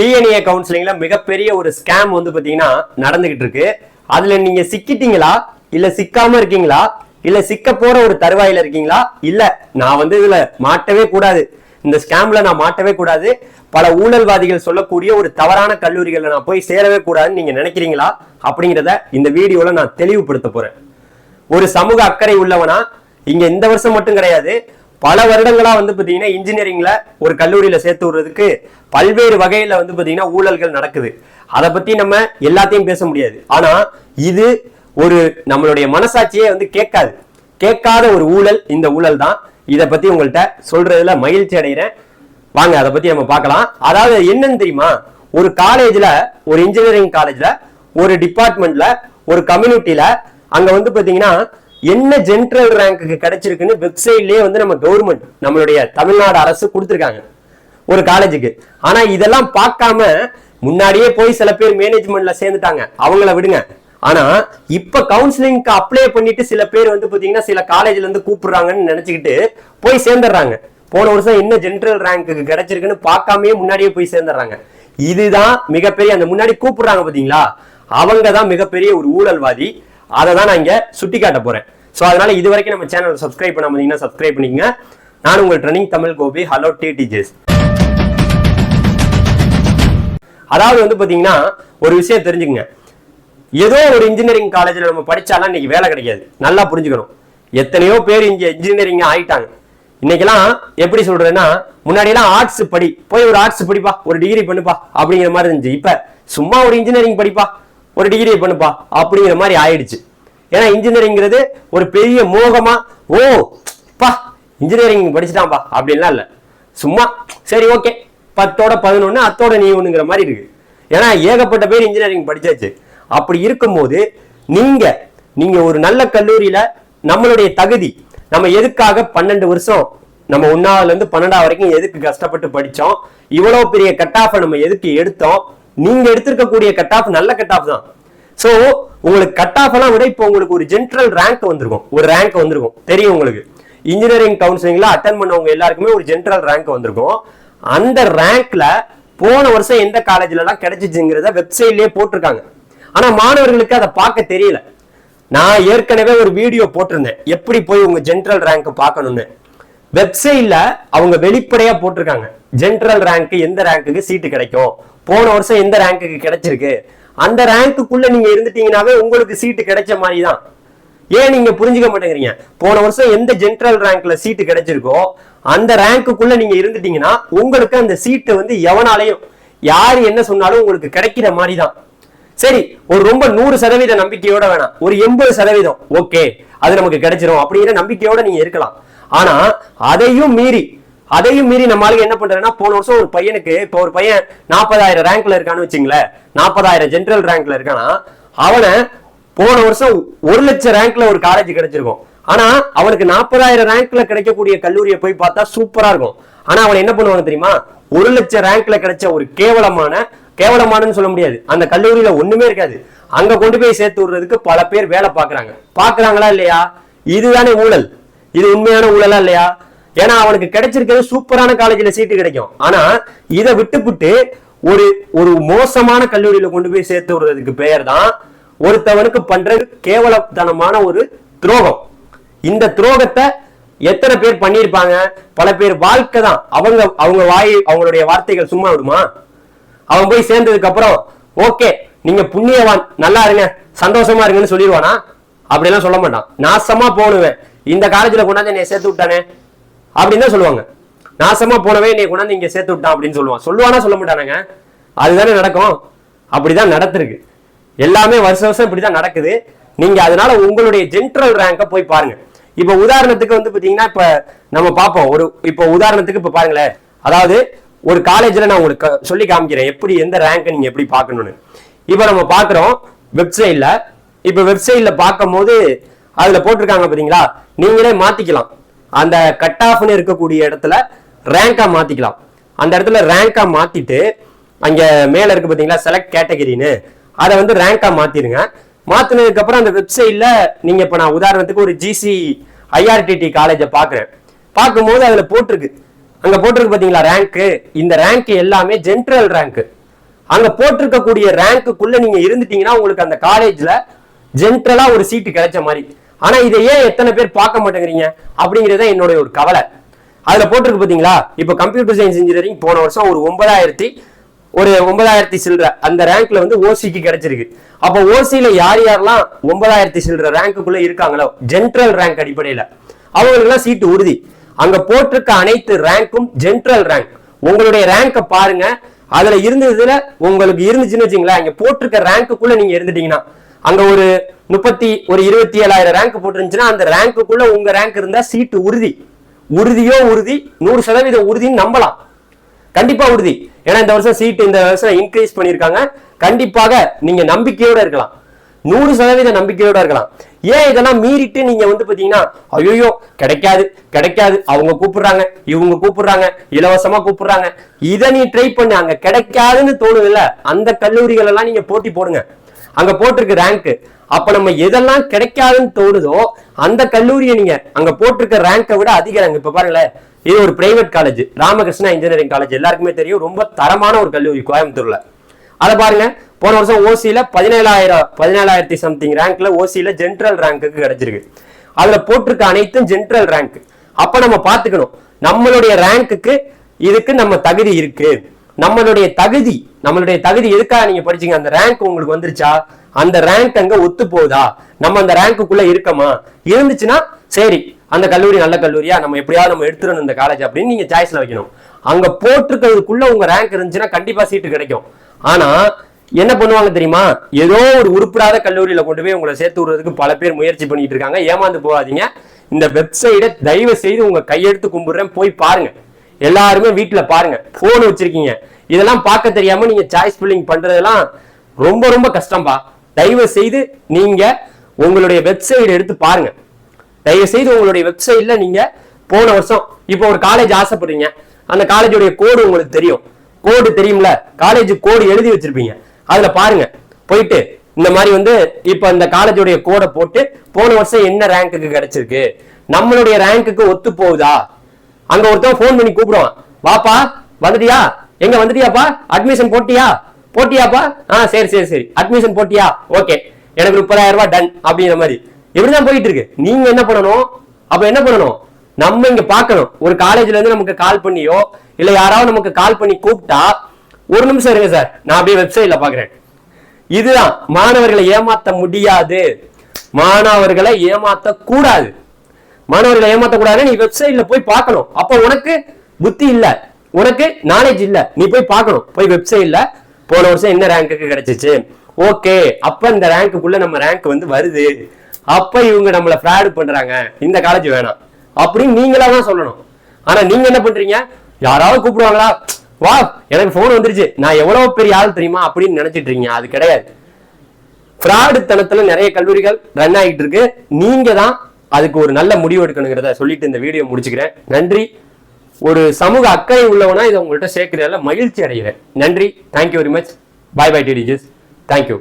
DNA கவுன்சிலிங்ல மிகப்பெரிய ஒரு scam வந்து பாத்தீங்கன்னா நடந்துகிட்டு இருக்கு. அதுல நீங்க சிக்கிட்டீங்களா? இல்ல சிக்காம இருக்கீங்களா? இல்ல சிக்க போற ஒரு தருவாயில இருக்கீங்களா? இல்ல நான் வந்து இதுல மாட்டவே கூடாது. இந்த ஸ்கேம்ல நான் மாட்டவே கூடாது. பல ஊழல்வாதிகள் சொல்லக்கூடிய ஒரு தவறான கல்லூரிகள்ல நான் போய் சேரவே கூடாதுன்னு நீங்க நினைக்கிறீங்களா? அப்படிங்கிறத இந்த வீடியோல நான் தெளிவுபடுத்த போறேன். ஒரு சமூக அக்கறை உள்ளவனா இங்க இந்த வருஷம் மட்டும் கிடையாது. பல வருடங்களா வந்து பாத்தீங்கன்னா இன்ஜினியரிங்ல ஒரு கல்லூரியில சேர்த்து விடுறதுக்கு பல்வேறு வகையில வந்து பாத்தீங்கன்னா ஊழல்கள் நடக்குது. அதை பத்தி நம்ம எல்லாத்தையும் பேச முடியாது. ஆனா இது ஒரு நம்மளுடைய மனசாட்சியே வந்து கேட்காது. கேட்காத ஒரு ஊழல் இந்த ஊழல் தான். இதை பத்தி உங்கள்கிட்ட சொல்றதுல மகிழ்ச்சி அடைகிறேன் வாங்க அதை பத்தி நம்ம பார்க்கலாம். அதாவது என்னன்னு தெரியுமா? ஒரு காலேஜ்ல ஒரு இன்ஜினியரிங் காலேஜ்ல ஒரு டிபார்ட்மெண்ட்ல ஒரு கம்யூனிட்டியில அங்க வந்து பாத்தீங்கன்னா என்ன ஜென்ரல் ரேங்க்கு கிடைச்சிருக்குன்னு வெப்சைட்லயே வந்து நம்ம கவர்மெண்ட் நம்மளுடைய தமிழ்நாடு அரசு கொடுத்துருக்காங்க. ஒரு காலேஜுக்கு ஆனா இதெல்லாம் பார்க்காம முன்னாடியே போய் சில பேர் மேனேஜ்மெண்ட்ல சேர்ந்துட்டாங்க. அவங்கள விடுங்க. ஆனா இப்ப கவுன்சிலிங்க்கு அப்ளை பண்ணிட்டு சில பேர் வந்து பாத்தீங்கன்னா சில காலேஜ்ல இருந்து கூப்பிடுறாங்கன்னு நினைச்சுக்கிட்டு போய் சேர்ந்துடுறாங்க. போன வருஷம் என்ன ஜென்ரல் ரேங்க்கு கிடைச்சிருக்குன்னு பார்க்காமயே முன்னாடியே போய் சேர்ந்துடுறாங்க. இதுதான் மிகப்பெரிய அந்த முன்னாடி கூப்பிடுறாங்க பாத்தீங்களா? அவங்க தான் மிகப்பெரிய ஒரு ஊழல்வாதி. அதை தான் நான் இங்க சுட்டி காட்ட போறேன். ஸோ அதனால இது வரைக்கும் நம்ம சேனல் சப்ஸ்கிரைப் பண்ண இருந்தீங்கன்னா சப்ஸ்கிரைப் பண்ணிக்கங்க. நான் உங்கள் training Tamil Gopi hello T teachers அதாவது வந்து பார்த்தீங்கன்னா ஒரு விஷயம் தெரிஞ்சுக்கங்க. ஏதோ ஒரு இன்ஜினியரிங் காலேஜ்ல நம்ம படிச்சாலாம் இன்னைக்கு வேலை கிடைக்காது. நல்லா புரிஞ்சுக்கணும். எத்தனையோ பேர் இங்கே இன்ஜினியரிங் ஆகிட்டாங்க இன்னைக்கெல்லாம் எப்படி சொல்றதுன்னா முன்னாடியெல்லாம் ஆர்ட்ஸ் படி. போய் ஒரு ஆர்ட்ஸ் படிப்பா. ஒரு டிகிரி பண்ணுப்பா. அப்படிங்கிற மாதிரி இருந்துச்சு. இப்போ சும்மா ஒரு இன்ஜினியரிங் படிப்பா. ஒரு டிகிரி பண்ணுப்பா. அப்படிங்கிற மாதிரி ஆயிடுச்சு. ஏன்னா இன்ஜினியரிங்கிறது ஒரு பெரிய மோகமா ஓ பா இன்ஜினியரிங் படிச்சுட்டான்பா அப்படின்லாம் இல்ல. சும்மா சரி ஓகே. பத்தோட பதினொன்னு அத்தோட நீ ஒண்ணுங்கிற மாதிரி இருக்கு. ஏன்னா ஏகப்பட்ட பேர் இன்ஜினியரிங் படிச்சாச்சு. அப்படி இருக்கும்போது நீங்க நீங்க ஒரு நல்ல கல்லூரியில நம்மளுடைய தகுதி நம்ம எதுக்காக பன்னெண்டு வருஷம் நம்ம ஒன்னாவதுல இருந்து பன்னெண்டாவது வரைக்கும் எதுக்கு கஷ்டப்பட்டு படிச்சோம் இவ்வளவு பெரிய கட் ஆஃப் நம்ம எதுக்கு எடுத்தோம் நீங்க எடுத்திருக்கக்கூடிய கட் ஆஃப் நல்ல கட் ஆஃப் தான். சோ உங்களுக்கு கட் ஆஃப் எல்லாம் விட இப்போ உங்களுக்கு ஒரு ஜென்ரல் ரேங்க் வந்திருக்கும். ஒரு ரேங்க் வந்திருக்கும். தெரியும் உங்களுக்கு. இன்ஜினியரிங் கவுன்சிலிங்ல அட்டன் பண்ணவங்க எல்லாருக்குமே ஒரு ஜென்ரல் ரேங்க் வந்திருக்கும். அந்த ரேங்க்ல போன வருஷம் எந்த காலேஜ்ல எல்லாம் கிடைச்சிச்சுங்கிறத வெப்சைட்லயே போட்டிருக்காங்க. ஆனா மாணவர்களுக்கு அதை பார்க்க தெரியல. நான் ஏற்கனவே ஒரு வீடியோ போட்டிருந்தேன். எப்படி போய் உங்க ஜென்ரல் ரேங்க் பார்க்கணும்னு. வெப்சைட்ல அவங்க வெளிப்படையா போட்டிருக்காங்க. ஜென்ரல் ரேங்க் எந்த ரேங்க்குக்கு சீட்டு கிடைக்கும்? போன வருஷம் எந்த ரேங்க்குக்கு கிடைச்சிருக்கு? அந்த ரேங்க்குள்ள நீங்க இருந்துட்டீங்கன்னாவே உங்களுக்கு சீட்டு கிடைச்ச மாதிரி தான் ஏன் நீங்க புரிஞ்சுக்க மாட்டேங்கிறீங்க? போன வருஷம் எந்த ஜென்ரல் ரேங்க்ல சீட்டு கிடைச்சிருக்கோ அந்த ரேங்க்குள்ள நீங்க இருந்துட்டீங்கன்னா உங்களுக்கு அந்த சீட்டு வந்து எவனாலையும் யார் என்ன சொன்னாலும் உங்களுக்கு கிடைக்கிற மாதிரி தான் சரி ஒரு ரொம்ப நூறு சதவீத நம்பிக்கையோட வேணாம். ஒரு எண்பது சதவீதம் ஓகே அது நமக்கு கிடைச்சிரும் அப்படிங்கிற நம்பிக்கையோட நீங்க இருக்கலாம். ஆனா அதையும் மீறி அதையும் மீறி நம்மளால என்ன பண்றேன்னா போன வருஷம் ஒரு பையனுக்கு இப்போ ஒரு பையன் நாற்பதாயிரம் ரேங்க்ல இருக்கான்னு வச்சுங்களேன். நாற்பதாயிரம் ஜென்ரல் ரேங்க்ல இருக்கானா அவனை போன வருஷம் ஒரு லட்சம் ரேங்க்ல ஒரு காலேஜ் கிடைச்சிருக்கும். ஆனா அவனுக்கு நாற்பதாயிரம் ரேங்க்ல கிடைக்கக்கூடிய கல்லூரியை போய் பார்த்தா சூப்பரா இருக்கும். ஆனா அவன் என்ன பண்ணுவாங்க தெரியுமா? ஒரு லட்சம் ரேங்க்ல கிடைச்ச ஒரு கேவலமான கேவலமானன்னு சொல்ல முடியாது. அந்த கல்லூரியில ஒண்ணுமே இருக்காது. அங்க கொண்டு போய் சேர்த்து விடுறதுக்கு பல பேர் வேலை பாக்குறாங்க பாக்குறாங்களா இல்லையா? இதுதானே ஊழல். இது உண்மையான ஊழலா இல்லையா? ஏன்னா அவனுக்கு கிடைச்சிருக்கிறது சூப்பரான காலேஜ்ல சீட்டு கிடைக்கும். ஆனா இதை விட்டுப்புட்டு ஒரு ஒரு மோசமான கல்லூரியில கொண்டு போய் சேர்த்து விடுறதுக்கு பெயர் தான் ஒருத்தவனுக்கு பண்றது கேவலத்தனமான ஒரு துரோகம். இந்த துரோகத்தை எத்தனை பேர் பண்ணியிருப்பாங்க? பல பேர் வாழ்க்கை தான். அவங்க அவங்க வாய் அவங்களுடைய வார்த்தைகள் சும்மா விடுமா? அவன் போய் சேர்ந்ததுக்கு அப்புறம் ஓகே நீங்க புண்ணியவான் நல்லா இருங்க சந்தோஷமா இருங்கன்னு சொல்லிடுவானா? அப்படிலாம் சொல்ல மாட்டான். நாசமா போனுவேன் இந்த காலேஜ்ல கொண்டாந்து என்னை சேர்த்து விட்டானே அப்படின்னு தான் சொல்லுவாங்க. நாசமா போனவே என்னை கொண்டாந்து இங்க சேர்த்து விட்டான் அப்படின்னு சொல்லுவான். சொல்லுவானா சொல்ல மாட்டானுங்க. அதுதானே நடக்கும். அப்படிதான் நடத்திருக்கு எல்லாமே வருஷம் வருஷம் இப்படிதான் நடக்குது. நீங்க அதனால உங்களுடைய ஜென்ரல் ரேங்க போய் பாருங்க. இப்ப உதாரணத்துக்கு வந்து பாத்தீங்கன்னா இப்ப நம்ம பார்ப்போம். ஒரு இப்ப உதாரணத்துக்கு இப்ப பாருங்களேன். அதாவது ஒரு காலேஜ்ல நான் உங்களுக்கு சொல்லி காமிக்கிறேன். எப்படி எந்த ரேங்க் நீங்க எப்படி பார்க்கணும்னு. இப்ப நம்ம பாக்குறோம் வெப்சைட்ல இப்ப வெப்சைட்ல பார்க்கும் போது அதுல போட்டிருக்காங்க பாத்தீங்களா? நீங்களே மாத்திக்கலாம். அந்த கட் ஆஃப்னு இருக்கக்கூடிய இடத்துல ரேங்காக மாத்திக்கலாம். அந்த இடத்துல ரேங்காக மாத்திட்டு அங்க மேலே இருக்கு பாத்தீங்களா செலக்ட் கேட்டகரின்னு அதை வந்து ரேங்காக மாற்றிடுங்க மாற்றினதுக்கப்புறம் அந்த வெப்சைட்ல நீங்க இப்போ நான் உதாரணத்துக்கு ஒரு ஜிசி ஐஆர்டிடி காலேஜை பார்க்குறேன் பார்க்கும்போது அதுல போட்டிருக்கு. அங்க போட்டிருக்கு பாத்தீங்களா ரேங்க்கு இந்த ரேங்க் எல்லாமே ஜென்ரல் ரேங்க் அங்க போட்டிருக்கக்கூடிய ரேங்க்குள்ள நீங்க இருந்துட்டீங்கன்னா உங்களுக்கு அந்த காலேஜ்ல ஜென்ரலாக ஒரு சீட்டு கிடைச்ச மாதிரி. ஆனா இதை ஏன் எத்தனை பேர் பார்க்க மாட்டேங்கிறீங்க? அப்படிங்கறத என்னுடைய ஒரு கவலை. அதுல போட்டிருக்கு பாத்தீங்களா? இப்ப கம்ப்யூட்டர் சயின்ஸ் இன்ஜினியரிங் போன வருஷம் ஒரு ஒன்பதாயிரத்தி ஒரு ஒன்பதாயிரத்தி சில்லற. அந்த ரேங்க்ல வந்து ஓசிக்கு கிடைச்சிருக்கு. அப்ப ஓசியில யார் யாரெல்லாம் ஒன்பதாயிரத்தி சில்லற ரேங்க்குள்ள இருக்காங்களோ ஜென்ரல் ரேங்க் அடிப்படையில அவங்களுக்குலாம் சீட்டு உறுதி. அங்க போட்டிருக்க அனைத்து ரேங்க்கும் ஜென்ரல் ரேங்க் உங்களுடைய ரேங்கை பாருங்க. அதுல இருந்ததுல உங்களுக்கு இருந்துச்சுன்னு வச்சுங்களேன் இங்க போட்டிருக்க ரேங்க்குள்ள நீங்க இருந்துட்டீங்கன்னா அங்க ஒரு முப்பத்தி ஒரு இருபத்தி ஏழாயிரம் ரேங்க் போட்டுருந்துச்சுன்னா அந்த ரேங்க்குள்ள உங்க ரேங்க் இருந்தா சீட்டு உறுதி. உறுதியோ உறுதி நூறு சதவீதம் உறுதின்னு நம்பலாம். கண்டிப்பா உறுதி. ஏன்னா இந்த வருஷம் சீட்டு இந்த வருஷம் இன்க்ரீஸ் பண்ணிருக்காங்க கண்டிப்பாக நீங்க நம்பிக்கையோட இருக்கலாம். நூறு சதவீத நம்பிக்கையோட இருக்கலாம். ஏன் இதெல்லாம் மீறிட்டு நீங்க வந்து பாத்தீங்கன்னா ஐயோ கிடைக்காது கிடைக்காது அவங்க கூப்பிடுறாங்க இவங்க கூப்பிடுறாங்க இலவசமா கூப்பிடுறாங்க. இதை நீ ட்ரை பண்ணு அங்க கிடைக்காதுன்னு தோணுதுல்ல அந்த கல்லூரிகள் எல்லாம் நீங்க போட்டி போடுங்க. அங்க போட்டிருக்கு ரேங்க் அப்ப நம்ம எதெல்லாம் கிடைக்காதுன்னு தோணுதோ அந்த கல்லூரியை நீங்க அங்க போட்டிருக்க ரேங்கை விட அதிக ரேங்க் இப்ப பாருங்களேன் இது ஒரு private college Ramakrishna engineering college எல்லாருக்குமே தெரியும் ரொம்ப தரமான ஒரு கல்லூரி கோயம்புத்தூர்ல. அதை பாருங்க போன வருஷம் ஓசியில பதினேழாயிரம் பதினேழாயிரத்தி சம்திங் ரேங்க்ல ஓசியில ஜென்ரல் ரேங்க்குக்கு கிடைச்சிருக்கு. அதுல போட்டிருக்க அனைத்தும் ஜென்ரல் ரேங்க் அப்ப நம்ம பாத்துக்கணும் நம்மளுடைய ரேங்க்குக்கு இதுக்கு நம்ம தகுதி இருக்கு. நம்மளுடைய தகுதி நம்மளுடைய தகுதி எதுக்காக நீங்க படிச்சீங்க? அந்த ரேங்க் உங்களுக்கு வந்துருச்சா? அந்த ரேங்க் அங்க ஒத்து போகுதா நம்ம அந்த ரேங்க்குள்ள இருக்கமா? இருந்துச்சுன்னா சரி அந்த கல்லூரி நல்ல கல்லூரியா நம்ம எப்படியாவது நம்ம எடுத்துடணும் இந்த காலேஜ் அப்படின்னு நீங்க சாய்ஸ்ல வைக்கணும். அங்க போட்டிருக்கிறதுக்குள்ள உங்க ரேங்க் இருந்துச்சுன்னா கண்டிப்பா சீட்டு கிடைக்கும். ஆனா என்ன பண்ணுவாங்க தெரியுமா? ஏதோ ஒரு உருப்படாத கல்லூரியில கொண்டு போய் உங்களை சேர்த்து விடுறதுக்கு பல பேர் முயற்சி பண்ணிட்டு இருக்காங்க. ஏமாந்து போகாதீங்க. இந்த வெப்சைட்டை தயவு செய்து உங்க கையெடுத்து கும்பிடுறேன். போய் பாருங்க. எல்லாருமே வீட்டில் பாருங்க ஃபோன் வச்சிருக்கீங்க. இதெல்லாம் பார்க்க தெரியாம நீங்க சாய்ஸ் ஃபில்லிங் பண்றதெல்லாம் ரொம்ப ரொம்ப கஷ்டம்பா. தயவு செய்து நீங்க உங்களுடைய வெப்சைட் எடுத்து பாருங்க. தயவு செய்து உங்களுடைய வெப்சைட்ல நீங்க போன வருஷம் இப்போ ஒரு காலேஜ் ஆசைப்படுறீங்க. அந்த காலேஜுடைய கோடு உங்களுக்கு தெரியும். கோடு தெரியும்ல? காலேஜ் கோடு எழுதி வச்சிருப்பீங்க. அதுல பாருங்க. போயிட்டு இந்த மாதிரி வந்து இப்ப இந்த காலேஜோடைய கோடை போட்டு போன வருஷம் என்ன ரேங்க்குக்கு கிடைச்சிருக்கு? நம்மளுடைய ரேங்க்குக்கு ஒத்து போகுதா? அங்க ஒருத்தன் ஃபோன் பண்ணி கூப்பிடுவான். வாப்பா வந்துட்டியா? எங்க வந்துட்டியாப்பா? அட்மிஷன் போட்டியா? போட்டியாப்பா? ஆ சரி சரி சரி. அட்மிஷன் போட்டியா? ஓகே எனக்கு முப்பதாயிரம் ரூபாய் டன் அப்படிங்கிற மாதிரி. இப்படிதான் போயிட்டு இருக்கு? நீங்க என்ன பண்ணணும்? அப்ப என்ன பண்ணணும்? நம்ம இங்க பாக்கணும் ஒரு காலேஜ்ல இருந்து நமக்கு கால் பண்ணியோ இல்ல யாராவது நமக்கு கால் பண்ணி கூப்பிட்டா ஒரு நிமிஷம் இருங்க சார் நான் அப்படியே வெப்சைட்ல பாக்குறேன் இதுதான். மாணவர்களை ஏமாத்த முடியாது. மாணவர்களை ஏமாத்த கூடாது மாணவர்களை ஏமாத்தக்கூடாது நீ வெப்சைட்ல போய் பார்க்கணும். அப்ப உனக்கு புத்தி இல்ல. உனக்கு நாலேஜ் இல்ல. நீ போய் பார்க்கணும். போய் வெப்சைட்ல போன வருஷம் என்ன ரேங்க்குக்கு கிடைச்சிச்சு. ஓகே. அப்ப இந்த ரேங்க்குள்ள நம்ம ரேங்க் வந்து வருது. அப்ப இவங்க நம்மள ஃப்ராடு பண்றாங்க. இந்த காலேஜ் வேணாம். அப்படின்னு நீங்களா தான் சொல்லணும். ஆனா நீங்க என்ன பண்றீங்க? யாராவது கூப்பிடுவாங்களா? வா எனக்கு போன் வந்துருச்சு. நான் எவ்வளவு பெரிய ஆள் தெரியுமா? அப்படின்னு நினைச்சிட்டு இருக்கீங்க. அது கிடையாது. ஃப்ராடு தனத்துல நிறைய கல்லூரிகள் ரன் ஆகிட்டு இருக்கு. நீங்க தான் அதுக்கு ஒரு நல்ல முடிவு எடுக்கணுங்கிறத சொல்லிட்டு இந்த வீடியோ முடிச்சுக்கிறேன். நன்றி. ஒரு சமூக அக்கறை உள்ளவனா இதை உங்கள்கிட்ட சேர்க்கிறதுல மகிழ்ச்சி அடைகிறேன். நன்றி. Thank you very much bye bye டிடிஜஸ் thank you